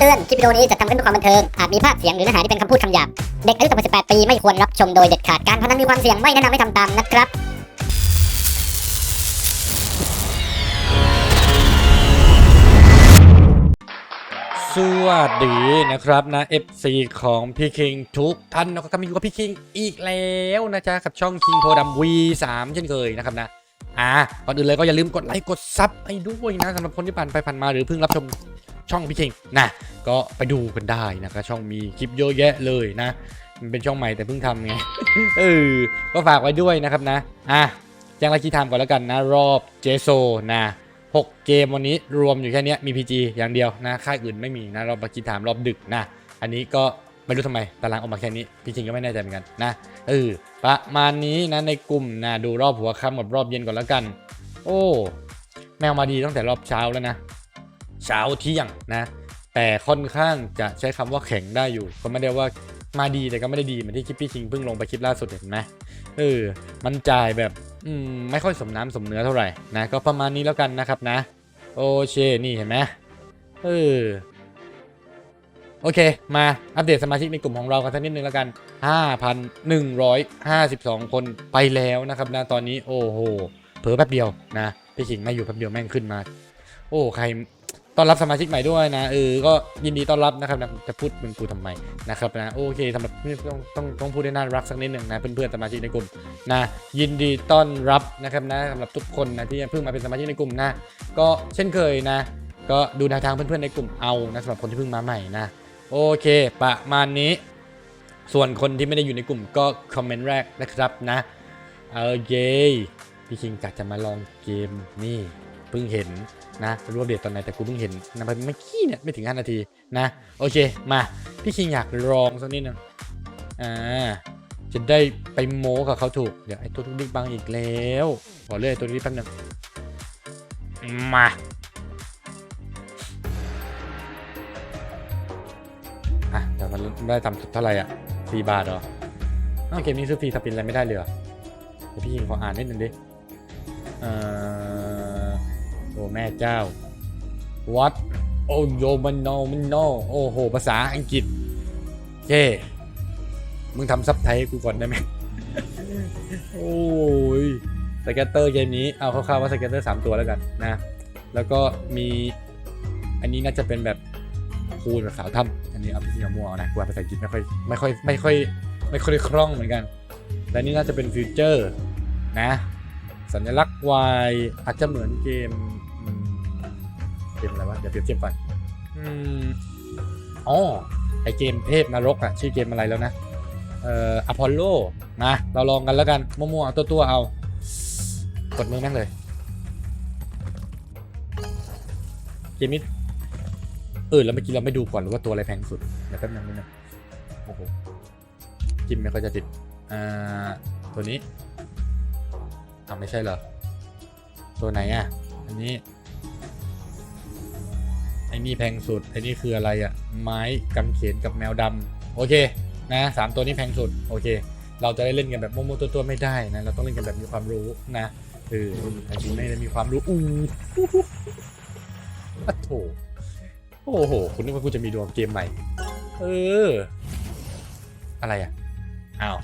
เตือน คลิปวิดีโอนี้จะทำขึ้นเพื่อความบันเทิง อาจมีภาพเสียงหรือเนื้อหาที่เป็นคำพูดคำหยาบ เด็กอายุต่ำกว่า18 ปีไม่ควรรับชมโดยเด็ดขาด การพนันมีความเสี่ยงไม่แนะนำให้ทำตามนะครับ สวัสดีนะครับนะ FC ของพี่คิงทุกท่านนะครับมีอยู่กับพี่คิงอีกแล้วนะจ๊ะกับช่องคิงโพดำ V3 เช่นเคยนะครับนะอ่าก่อนอื่นเลยก็อย่าลืมกดไลค์กดซับให้ด้วยนะสำหรับคนที่ผ่านไปผ่านมาหรือเพิ่งรับชม ช่องพี่คิงนะก็ไปดูกันได้นะครับช่องมีคลิปเยอะแยะเลยนะมันเป็นช่องใหม่แต่เพิ่งทำไงเออก็ฝากไว้ด้วยนะครับนะอะแจ้งรายชื่ทม์ก่อนแล้วกันนะรอบเจโซนะ6เกมวันนี้รวมอยู่แค่นี้มี PG อย่างเดียวนะค่ายอื่นไม่มีนะรอบบักกี้ไทม์รอบดึกนะอันนี้ก็ไม่รู้ทำไมตารางออกมาแค่นี้ พี่จริงก็ไม่แน่ใจเหมือนกันนะเออประมาณนี้นะในกลุ่มนะดูรอบหัวค่ำกับรอบเย็นก่อนแล้วกัน โอ้ แมวมาดีตั้งแต่รอบเช้าแล้วนะ เช้าเที่ยงนะ แต่ค่อนข้างจะใช้คำว่าแข็งได้อยู่ ก็ไม่ได้ว่ามาดีแต่ก็ไม่ได้ดีเหมือนที่คลิปพี่ชิงเพิ่งลงไปคลิปล่าสุดเห็นไหมเออมันจ่ายแบบอืมไม่ค่อยสมน้ำสมเนื้อเท่าไหร่นะก็ประมาณนี้แล้วกันนะครับนะ โอเคนี่เห็นไหมเออโอเค มาอัปเดตสมาชิกในกลุ่มของเรากันสักนิดนึงแล้วกัน 5,152 คนไปแล้วนะครับนะตอนนี้โอ้โหเผลอแป๊บเดียวนะพี่ขิงม่อยู่แป๊บเดียวแม่งขึ้นมา โอ้ใคร ต้อนรับสมาชิกใหม่ด้วยนะเออก็ยินดีต้อนรับนะครับนะจะพูดมึงกูทำไมนะครับนะโอเคสำหรับต้องต้องต้องพูดได้น่ารักสักนิดหนึ่งนะเพื่อนๆสมาชิกในกลุ่มนะยินดีต้อนรับนะครับนะสำหรับทุกคนนะที่เพิ่งมาเป็นสมาชิกในกลุ่มนะก็เช่นเคยนะ ก็ดูแนวทางเพื่อนๆในกลุ่มเอานะสำหรับคนที่เพิ่งมาใหม่นะโอเค ประมาณนี้ส่วนคนที่ไม่ได้อยู่ในกลุ่มก็คอมเมนต์แรกนะครับนะเออเยพี่คิงกะจะมาลองเกมนี่เพิ่งเห็น นะไม่รู้ว่าเดตตอนไหนแต่กูเพิ่งเห็นนะเมื่อกี้เนี่ยไม่ถึง5นาทีนะ โอเคมาพี่คิงอยากลองสักนิดนึงอ่าจะได้ไปโม้กับเขาถูก เดี๋ยวไอ้ตัวทุกดิกบังอีกแล้วขอเลื่อยตัวนี้แป๊บนึงมาอะแต่มันได้ต่ำสุดเท่าไหร่อะสี่บาทเหรออ้าวเกมนี้ซื้อฟรีสปินอะไรไม่ได้เลยเหรอพี่ยิงขออ่านนิดนึงดิเอ่อ อ้แม่เจ้า what โอ้โยมันโนมันโนโอ้โห ภาษาอังกฤษเจ้มึงทำซับไทยให้กูก่อนได้ไหมโอ้ยสเก็ตเตอร์เกมนี้ เอาคร่าวๆว่าสเก็ตเตอร์สามตัวแล้วกันนะ แล้วก็มีอันนี้น่าจะเป็นแบบคูณกับสาวถ้ำอันนี้เอาพี่ซีมัวเอานะกูภาษาอังกฤษไม่ค่อยไม่ค่อยไม่ค่อยไม่ค่อยคล่องเหมือนกัน และนี่น่าจะเป็นฟิวเจอร์นะ สัญลักษณ์ Y อาจจะเหมือนเกม เกมอะไรวะ เดี๋ยวเปรียบเทียบก่อน อืมอ๋อไอเกมเทพนรกอะชื่อเกมอะไรแล้วนะ เอ่ออพอลโลนะเราลองกันแล้วกัน มั่วๆเอาตัวๆเอา กดมือแม่งเลย เกมนี้เออแล้วเมื่อกี้เราไม่ดูก่อนหรือว่าตัวอะไรแพงสุด เดี๋ยวแป๊บนึงนิดนึงโอ้โหจิ้มไม่ค่อยจะติด อ่า ตัวนี้อ้าวไม่ใช่เหรอ ตัวไหนอะ อันนี้ ไอ้นี่แพงสุดไอ้นี่คืออะไรอะ ไม้กางเขนกับแมวดำโอเคนะสามตัวนี้แพงสุด โอเค เราจะได้เล่นกันแบบมั่วๆตัวๆไม่ได้นะเราต้องเล่นกันแบบมีความรู้นะเออไอ้จริงไม่ได้มีความรู้อู้อะโถโอ้โห คุณนึกว่ากูจะมีดวงเกมใหม่ เออ อะไรอะอ้าว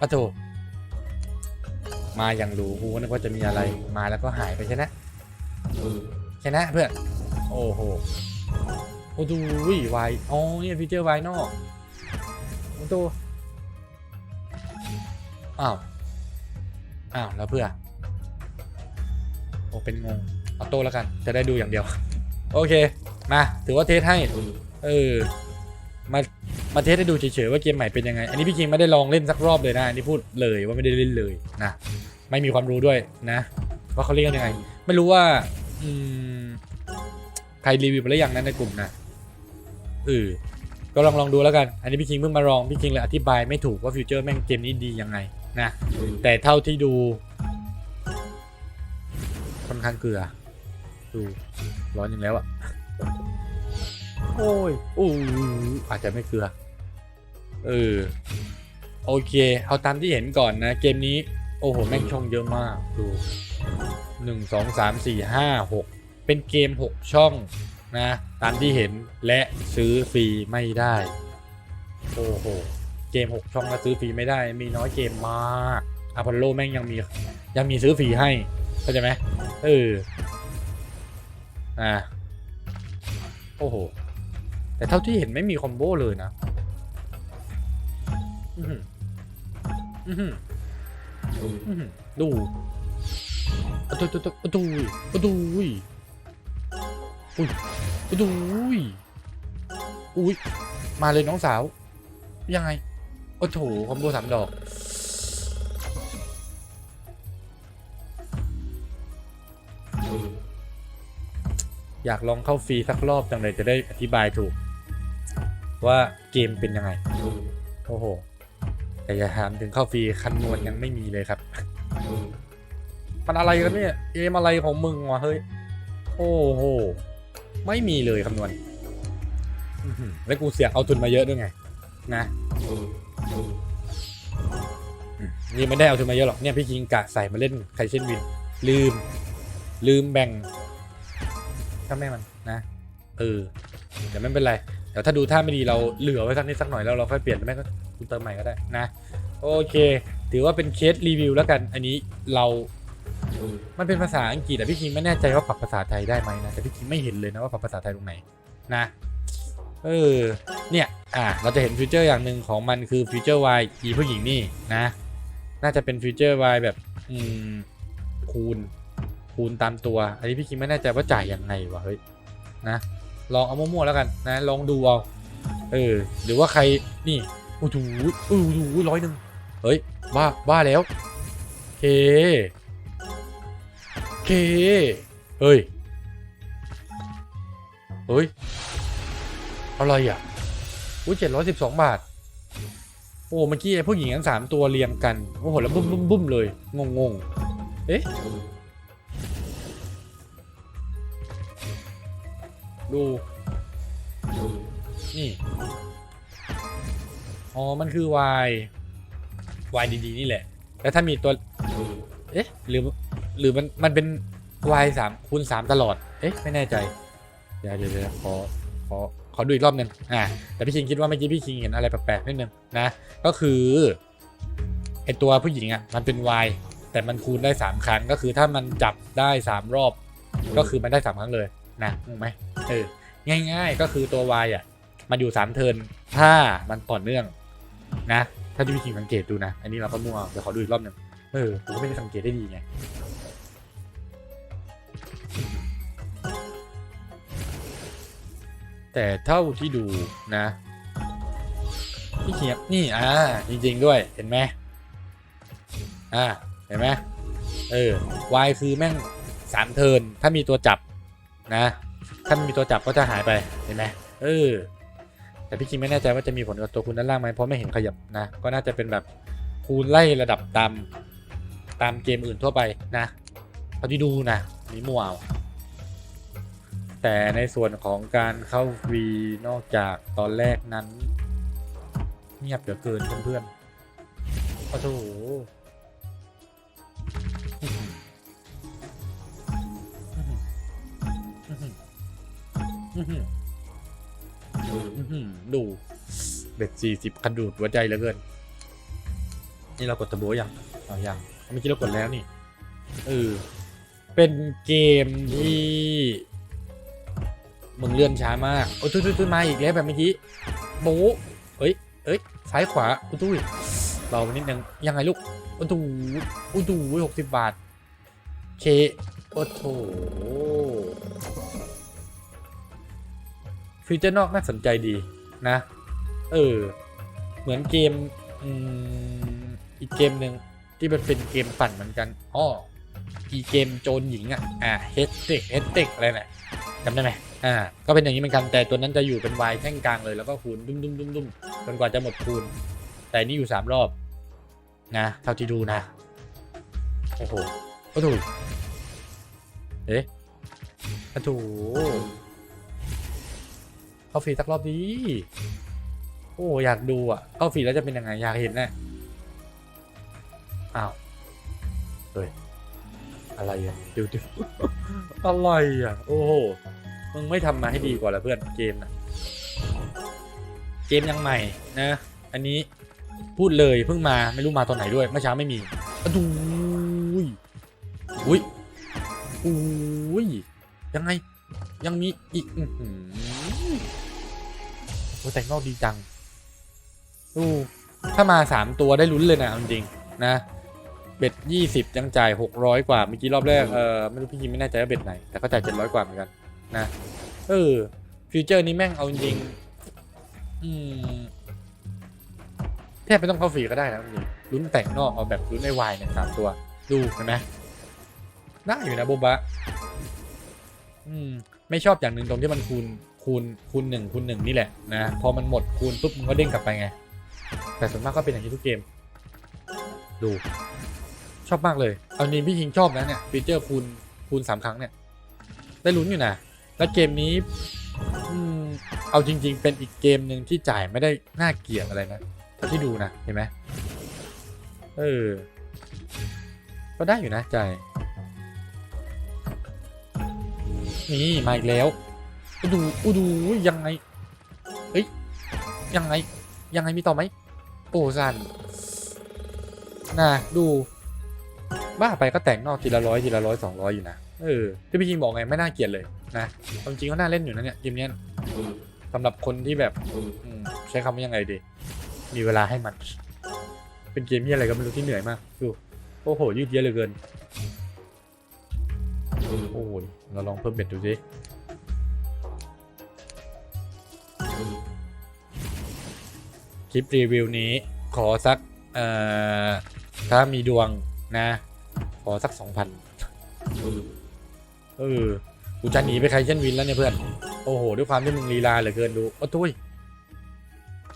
อะโถมาอย่างรู้กูนึกว่าจะมีอะไรมาแล้วก็หายไปใช่ไหมใช่นะเพื่อน โอ้โหโอ้ดูวิวายอ๋อเนี่ยฟีเจอร์วายนอกโอ้ดูอ้าวอ้าวแล้วเพื่อโอ้เป็นงงเอาโต้แล้วกัน จะได้ดูอย่างเดียว โอเค มา ถือว่าเทสให้เออมามาเทสให้ดูเฉยๆว่าเกมใหม่เป็นยังไง อันนี้พี่คิงไม่ได้ลองเล่นสักรอบเลยนะอันนี้พูดเลยว่าไม่ได้เล่นเลยนะไม่มีความรู้ด้วยนะ ว่าเขาเล่นกันยังไง ไม่รู้ว่า อืม ใครรีวิวไปแล้วยังนะในกลุ่มนะเออก็ลองลองดูแล้วกัน อันนี้พี่คิงเพิ่งมาลอง พี่คิงเลยอธิบายไม่ถูกว่าฟิวเจอร์แม่งเกมนี้ดียังไงนะ แต่เท่าที่ดูค่อนข้างเกลือ ดูร้อนอย่างแล้วอะโอ้ยอู้อาจจะไม่เกลือ เออ โอเค เอาตามที่เห็นก่อนนะ เกมนี้ โอ้โห แม่งช่องเยอะมาก ดูหนึ่งสองสามสี่ห้าหก เป็นเกมหกช่องนะตามที่เห็นและซื้อฟรีไม่ได้ โอ้โห เกม 6 ช่องแล้วซื้อฟรีไม่ได้ มีน้อยเกมมากอพอลโลแม่งยังมียังมีซื้อฟรีให้เข้าใจไหมเอออ่าโอ้โห แต่เท่าที่เห็นไม่มีคอมโบเลยนะอือหืออือหืออื้อหือดูอะดูดูดูดู อุ้ยดูอุ้ยอุ้ยมาเลยน้องสาว ยังไง โอ้โถคอมโบสามดอก อยากลองเข้าฟรีสักรอบจังเลยจะได้อธิบายถูก ว่าเกมเป็นยังไง โอ้โห แต่อย่าถามถึงเข้าฟรีคันนวณยังไม่มีเลยครับ มันอะไรกันเนี่ย เกมอะไรของมึงวะเฮ้ย โอ้โห ไม่มีเลยคำนวณอื้อหือแล้วกูเสียเอาทุนมาเยอะด้วยไง นะอืมนี่ไม่ได้เอาทุนมาเยอะหรอกเนี่ยพี่คิงกะใส่มาเล่นใครเช่นวิน ลืม ลืมแบ่งถ้าแม่มันนะเออเดี๋ยวไม่เป็นไรเดี๋ยวถ้าดูท่าไม่ดีเราเหลือไว้สักนิดสักหน่อยแล้วเราค่อยเปลี่ยนแม่ก็คุณเติมใหม่ก็ได้นะ โอเค ถือว่าเป็นเคสรีวิวแล้วกัน อันนี้เรา มันเป็นภาษาอังกฤษแต่พี่คิงไม่แน่ใจว่าปรับภาษาไทยได้ไหมนะแต่พี่คิงไม่เห็นเลยนะว่าปรับภาษาไทยตรงไหนนะเออเนี่ยอะเราจะเห็นฟีเจอร์อย่างหนึ่งของมันคือฟีเจอร์ Y อีผู้หญิงนี่นะ น่าจะเป็นฟีเจอร์ Y แบบอืมคูณคูณตามตัว อันนี้พี่คิงไม่แน่ใจว่าจ่ายยังไงวะเฮ้ยนะลองเอามั่วๆแล้วกันนะลองดูเอาเออหรือว่าใครนี่อู้หูอู้หูร้อยหนึ่งเฮ้ยบ้าบ้าแล้วเค เค เฮ้ย เฮ้ย อะไรอะอุ้ยเจ็ดร้อยสิบสองบาท โอ้เมื่อกี้ไอ้ผู้หญิงทั้งสามตัวเรียงกัน โอ้โห แล้วบุ้มบุ้มบุ้มเลย งงงเอ๊ะ ดู นี่ อ๋อ มันคือ y y ดี ๆ นี่แหละ แล้วถ้ามีตัว เอ๊ะ หรือ หรือมันมันเป็น y สามคูณสามตลอด เอ๊ะไม่แน่ใจ เดี๋ยวเดี๋ยวเดี๋ยวขอขอขอดูอีกรอบหนึ่งอ่าแต่พี่คิงคิดว่าเมื่อกี้พี่คิงเห็นอะไรแปลกๆนิดนึงนะ ก็คือไอตัวผู้หญิงอะมันเป็น y แต่มันคูณได้สามครั้งก็คือถ้ามันจับได้สามรอบ ก็คือมันได้สามครั้งเลยนะงงไหมเออง่าย ๆ ก็คือตัว y อะมันอยู่สามเทินถ้ามันต่อเนื่องนะ ถ้าที่พี่คิงสังเกตดูนะ อันนี้เราก็มั่วเดี๋ยวขอดูอีกรอบหนึ่งเออผมก็ไม่ได้สังเกตได้ดีไง แต่เท่าที่ดูนะพี่เขียบนี่อ่าจริง ๆ ด้วยเห็นไหมอ่าเห็นไหมเออ Y คือแม่งสามเทินถ้ามีตัวจับนะ ถ้าไม่มีตัวจับก็จะหายไปเห็นไหมเออ แต่พี่คิงไม่แน่ใจว่าจะมีผลกับตัวคุณด้านล่างไหมเพราะไม่เห็นขยับนะ ก็น่าจะเป็นแบบคูณไล่ระดับตามตามเกมอื่นทั่วไปนะเท่าที่ดูนะนี่มัวเอา แต่ในส่วนของการเข้าฟรีนอกจากตอนแรกนั้น เงียบเหลือเกินเพื่อนๆโอ้โหดูเบ็ดสี่สิบคันดูดหัวใจเหลือเกิน นี่เรากดตะโบยังเอายังเมื่อกี้เรากดแล้วนี่เออเป็นเกมที่ มึงเลื่อนช้ามาก โอ้ยตุ้ยตุ้ยมาอีกแล้วแบบเมื่อกี้โบะเอ้ยเอ้ยซ้ายขวาอุ้ยตุ้ยเบาไปนิดนึงยังไงลูกโอ้ดูโอ้ดูหกสิบบาทเคโอ้โถฟีเจอร์นอกน่าสนใจดีนะ เออ เหมือนเกมอีกเกมหนึ่งที่มันเป็นเกมปั่นเหมือนกันอ้ออีเกมโจรหญิงอะ อ่าเฮดเต็กเฮดเต็กอะไรน่ะ จำได้ไหมอ่า ก็เป็นอย่างนี้เหมือนกัน แต่ตัวนั้นจะอยู่เป็นวายแท่งกลางเลย แล้วก็คูณดุ้มดุ้มดุ้มดุ้มจนกว่าจะหมดคูณ แต่นี่อยู่สามรอบ นะ เท่าที่ดูนะ โอ้โหโอ้โหเอ๊ะโอ้โหเข้าฟรีสักรอบดี โอ้ อยากดูอะ เข้าฟรีแล้วจะเป็นยังไง อยากเห็นแน่อ้าว เฮ้ย อะไรอะเดี๋ยวเดี๋ยว อะไรอะ โอ้โห มึงไม่ทำมาให้ดีกว่าละเพื่อนเกมนะเกมยังใหม่นะ อันนี้พูดเลยเพิ่งมาไม่รู้มาตอนไหนด้วยเมื่อเช้าไม่มีอะดูยอุ้ยอุ้ยยังไง ยังมีอีกอื้อหือโอ้แต่งนอกดีจังดูถ้ามาสามตัวได้ลุ้นเลยนะเอาจริงๆนะ เบ็ดยี่สิบยังจ่ายหกร้อยกว่าเมื่อกี้รอบแรกเออไม่รู้พี่ยิมไม่แน่ใจว่าเบ็ดไหน แต่ก็จ่ายเจ็ดร้อยกว่าเหมือนกันนะเออฟิวเจอร์นี้แม่งเอาจริงอืมแทบไม่ต้องเข้าฟรีก็ได้นะจริงลุ้นแต่งนอกเอาแบบลุ้นไอวายเนี่ยสามตัว ดูเห็นไหมได้อยู่นะโบบะอืมไม่ชอบอย่างหนึ่งตรงที่มันคูณคูณคูณหนึ่งคูณหนึ่งนี่แหละนะพอมันหมดคูณปุ๊บมันก็เด้งกลับไปไง แต่ส่วนมากก็เป็นอย่างนี้ทุกเกม ดู อบมากเลย เอาจริงพี่คิงชอบนะเนี่ยฟีเจอร์คูณคูณสามครั้งเนี่ย ได้ลุ้นอยู่นะ แล้วเกมนี้อืมเอาจริง ๆ เป็นอีกเกมหนึ่งที่จ่ายไม่ได้น่าเกลียดอะไรนะเท่าที่ดูนะ เห็นไหมเออ ก็ได้อยู่นะจ่ายนี่มาอีกแล้วอูดูอูดูยังไงเฮ้ยยังไง ยังไงมีต่อไหมโอ้สันน่ะดู บ้าไปก็แต่งนอกทีละร้อยทีละร้อยสองร้อยอยู่นะเออที่พี่คิงบอกไงไม่น่าเกลียดเลยนะเอาจริงก็น่าเล่นอยู่นะเนี่ยเกมเนี้ยสำหรับคนที่แบบอืมใช้คำว่ายังไงดีมีเวลาให้มัน เป็นเกมที่อะไรก็ไม่รู้ที่เหนื่อยมากดูโอ้โห ยืดเยื้อเหลือเกิน โอ้ยเราลองเพิ่มเบ็ดดูสิคลิปรีวิวนี้ขอสัก เอ่อ ถ้ามีดวง นะ ขอสักสองพันเออกูจะหนีไปใครเช่นวินแล้วเนี่ยเพื่อน โอ้โห ด้วยความที่มึงลีลาเหลือเกินดูโอ้ตุ้ย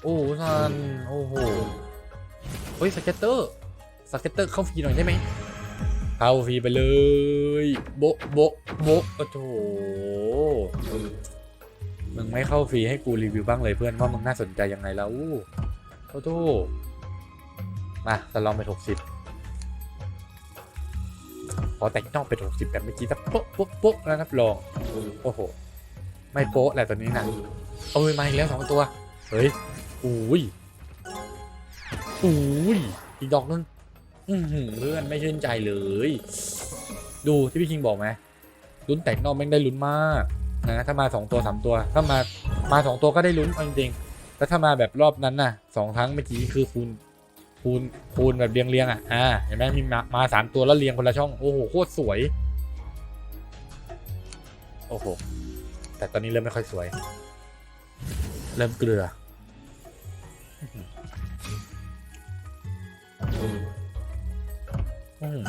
โอ้สันโอ้โหเฮ้ยสเก็ตเตอร์สเก็ตเตอร์เข้าฟรีหน่อยได้ไหมเข้าฟรีไปเลยโบะโบะโบะโอ้โหมึงไม่เข้าฟรีให้กูรีวิวบ้างเลยเพื่อนว่ามึงน่าสนใจยังไงแล้วโอ้โหมาจะลองไปหกสิบ พอแต่งนอกไปหกสิบแบบเมื่อกี้สักโป๊ะโป๊ะโป๊ะแล้วรับรองโอ้โห ไม่โป๊ะแหละตอนนี้นะเอาไปมาอีกแล้วสองตัว เฮ้ยอุ้ยอุ้ยอีกดอกนึงอือหือเพื่อนไม่ชื่นใจเลย ดูที่พี่คิงบอกไหมลุ้นแตกนอกแม่งได้ลุ้นมากนะถ้ามาสองตัวสามตัว ถ้ามามาสองตัวก็ได้ลุ้นจริงๆแล้วถ้ามาแบบรอบนั้นน่ะสองครั้งเมื่อกี้คือคูณ คูณคูณแบบเรียงเรียงๆอะอ่าเห็นไหมมีมามาสามตัวแล้วเรียงคนละช่องโอ้โหโคตรสวย โอ้โห แต่ตอนนี้เริ่มไม่ค่อยสวย เริ่มเกลืออืมอืม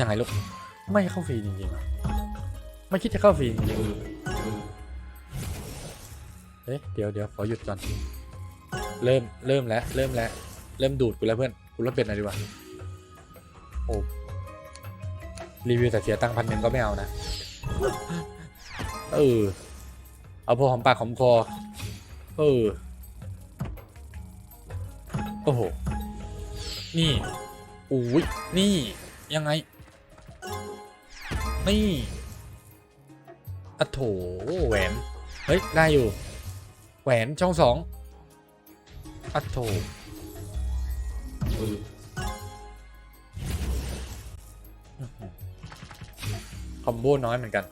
ยังไงลูก ไม่เข้าฟรีจริงๆเหรอไม่คิดจะเข้าฟรีจริงๆ เอ๊ะเดี๋ยวเดี๋ยวขอหยุดก่อนเริ่มเริ่มแล้วเริ่มแล้วเริ่มดูดกูแล้วเพื่อนกูรับเป็นอะไรดีวะโอ้รีวิวแต่เสียตังค์พันหนึ่งก็ไม่เอานะเออเอาพอหอมปากหอมคอเออโอ้โหนี่อุ้ยนี่ยังไง นี่อโถแหวน เฮ้ย ได้อยู่ แหวนช่องสองอะโถอื้อหือคอมโบน้อยเหมือนกัน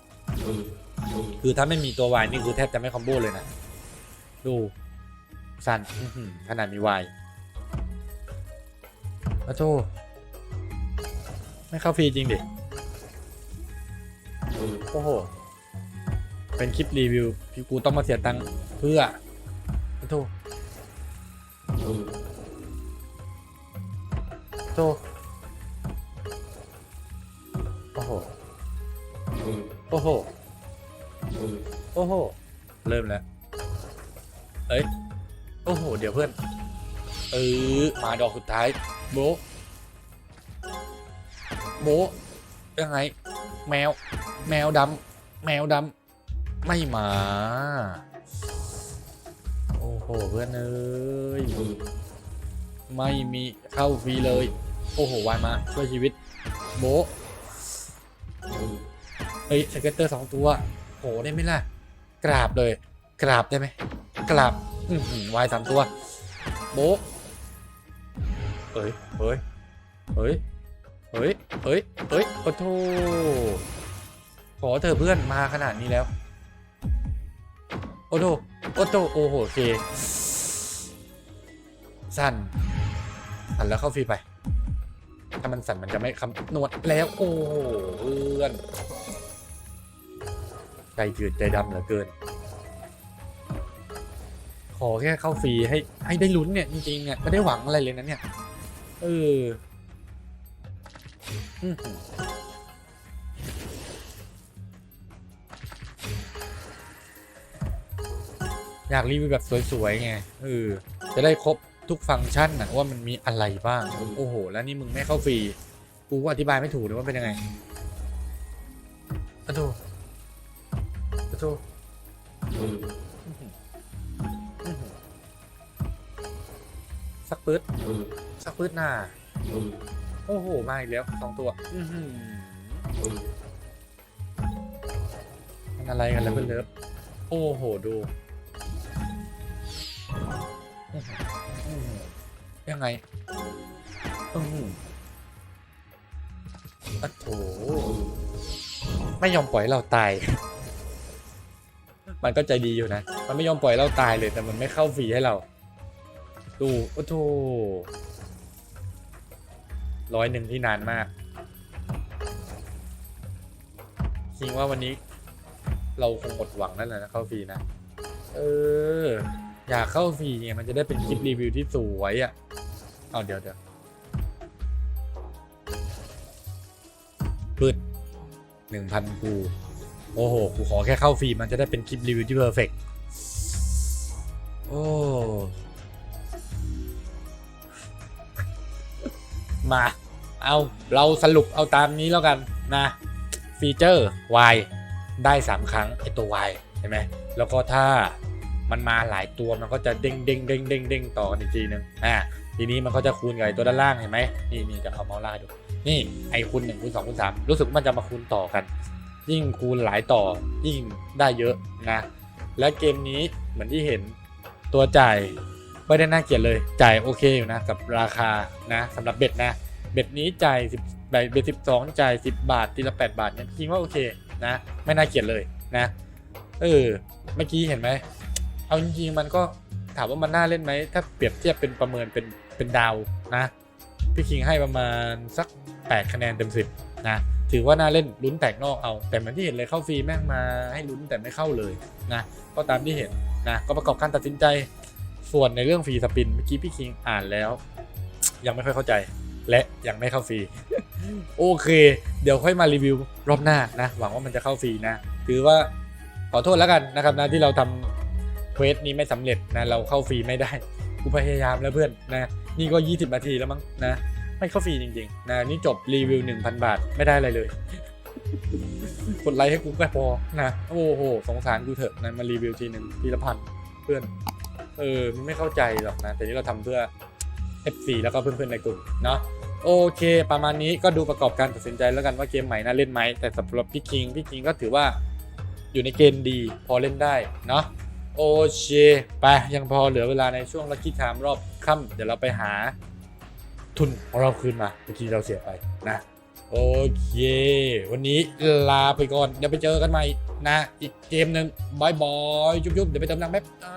คือถ้าไม่มีตัววายนี่คือแทบจะไม่คอมโบเลยนะ ดูสันอื้อหือขนาดมีวายอะโธไม่เข้าฟรีจริงดิ โอ้โห เป็นคลิปรีวิว พี่กูต้องมาเสียตังค์เพื่อโธอะโธโอ้โห โอ้โห โอ้โห เริ่มแล้ว เอ้ย โอ้โห เดี๋ยวเพื่อน เออ มาดอกสุดท้าย โบโบยังไง แมว แมวดำแมวดำ ไม่มา โอ้โหเพื่อนเอ้ยไม่มีเข้าฟรีเลย โอ้โหวายมาช่วยชีวิตโบเฮ้ยสเก็ตเตอร์สองตัวโหได้ไหมล่ะ กราบเลย กราบได้ไหมกราบอืวายสามตัว โบเอ้ยเฮ้ยเฮ้ยเฮ้ยเฮ้ยเฮ้ยโอ้โถขอเธอะเพื่อนมาขนาดนี้แล้ว โอ้โถโอ้โถโอ้โหโอเคสั่นสั่นแล้วเข้าฟรีไป ถ้ามันสั่นมันจะไม่คำนวดแล้วโอ้โหเพื่อนใจจืดใจดำเหลือเกิน ขอแค่เข้าฟรีให้ให้ได้ลุ้นเนี่ยจริงๆเนี่ยไม่ได้หวังอะไรเลยนะเนี่ยเออ อยากรีวิวแบบสวยๆไงเออจะได้ครบทุกฟังก์ชันนะว่ามันมีอะไรบ้าง โอ้โห แล้วนี่มึงไม่เข้าฟรี กูอธิบายไม่ถูกเลยว่าเป็นยังไงอะโถอะโถอื้อหืออื้อหือสักปื๊ดสักปื๊ดหน้า โอ้โห มาอีกแล้วสองตัวมันอะไรกันแล้วเพื่อนเลิฟโอ้โห ดู ยังไงอื้อหืออะโถไม่ยอมปล่อยเราตาย มันก็ใจดีอยู่นะ มันไม่ยอมปล่อยเราตายเลย แต่มันไม่เข้าฟรีให้เรา ดูโอ้โถร้อยหนึ่งที่นานมากคิดว่าวันนี้ เราคงหมดหวังแล้วแหละนะเข้าฟรีนะ เออ อยากเข้าฟรีเนี่ยมันจะได้เป็นคลิปรีวิวที่สวยอะเอาเดี๋ยวเดี๋ยวพืดหนึ่งพันกูโอ้โหกูขอแค่เข้าฟรีมันจะได้เป็นคลิปรีวิวที่เพอร์เฟกโอ้มา เอาเราสรุปเอาตามนี้แล้วกันนะ ฟีเจอร์ Y ได้ 3 ครั้งไอตัว Y ใช่ไหมแล้วก็ถ้า มันมาหลายตัวมันก็จะเด้งเด้งเด้งเด้งเด้งต่อกันอีกทีนึงอ่าทีนี้มันก็จะคูณกับไอตัวด้านล่างเห็นไหมนี่นี่จะเอาเมาส์ล่าดู นี่ไอคูณหนึ่งคูณสองคูณสามรู้สึกว่ามันจะมาคูณต่อกัน ยิ่งคูณหลายต่อยิ่งได้เยอะนะ และเกมนี้เหมือนที่เห็นตัวจ่ายไม่ได้น่าเกลียดเลยจ่ายโอเคอยู่นะกับราคานะสำหรับเบ็ดนะเบ็ดนี้จ่ายสิบเบ็ดสิบสองจ่ายสิบบาททีละแปดบาทเนี่ยคิดว่าโอเคนะ ไม่น่าเกลียดเลยนะเออเมื่อกี้เห็นไหม เอาจริงๆมันก็ถามว่ามันน่าเล่นไหม ถ้าเปรียบเทียบเป็นประเมินเป็นเป็นดาวนะ พี่คิงให้ประมาณสัก 8 คะแนนเต็มสิบนะ ถือว่าน่าเล่นลุ้นแตกนอกเอา แต่เหมือนที่เห็นเลยเข้าฟรีแม่งมาให้ลุ้นแต่ไม่เข้าเลยนะก็ตามที่เห็นนะก็ประกอบการตัดสินใจส่วนในเรื่องฟรีสปินเมื่อกี้พี่คิงอ่านแล้ว ยังไม่ค่อยเข้าใจและยังไม่เข้าฟรีโอเค เดี๋ยวค่อยมารีวิวรอบหน้านะ หวังว่ามันจะเข้าฟรีนะ ถือว่าขอโทษแล้วกันนะครับนะที่เราทำเควสนี้ไม่สำเร็จนะเราเข้าฟรีไม่ได้กูพยายามแล้วเพื่อนนะนี่ก็ 20 นาทีแล้วมั้งนะไม่เข้าฟรีจริงๆนะนี่จบรีวิว 1,000 บาทไม่ได้อะไรเลยกดไลค์ให้กูก็พอนะโอ้โหสงสารกูเถอะนะมารีวิวทีหนึ่งทีละพันเพื่อน เออมันไม่เข้าใจหรอกนะแต่นี่เราทำเพื่อ F4 แล้วก็เพื่อนๆในกลุ่มเนาะโอเค ประมาณนี้ก็ดูประกอบการตัดสินใจแล้วกันว่าเกมใหม่น่าเล่นไหมแต่สำหรับพี่คิงพี่คิงก็ถือว่าอยู่ในเกณฑ์ดีพอเล่นได้เนาะ โอเคไปยังพอเหลือเวลาในช่วงลัคกี้ไทม์รอบค่ำเดี๋ยวเราไปหาทุนของเราคืนมาเมื่อกี้เราเสียไปนะ โอเค วันนี้ลาไปก่อน เดี๋ยวไปเจอกันใหม่นะ อีกเกมหนึ่งบายบายจุ๊บๆ เดี๋ยวไปเติมน้ำแป๊บอ่า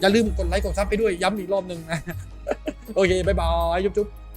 อย่าลืมกดไลค์กดซับไปด้วยย้ำอีกรอบหนึ่งนะ โอเคบายบายจุ๊บๆ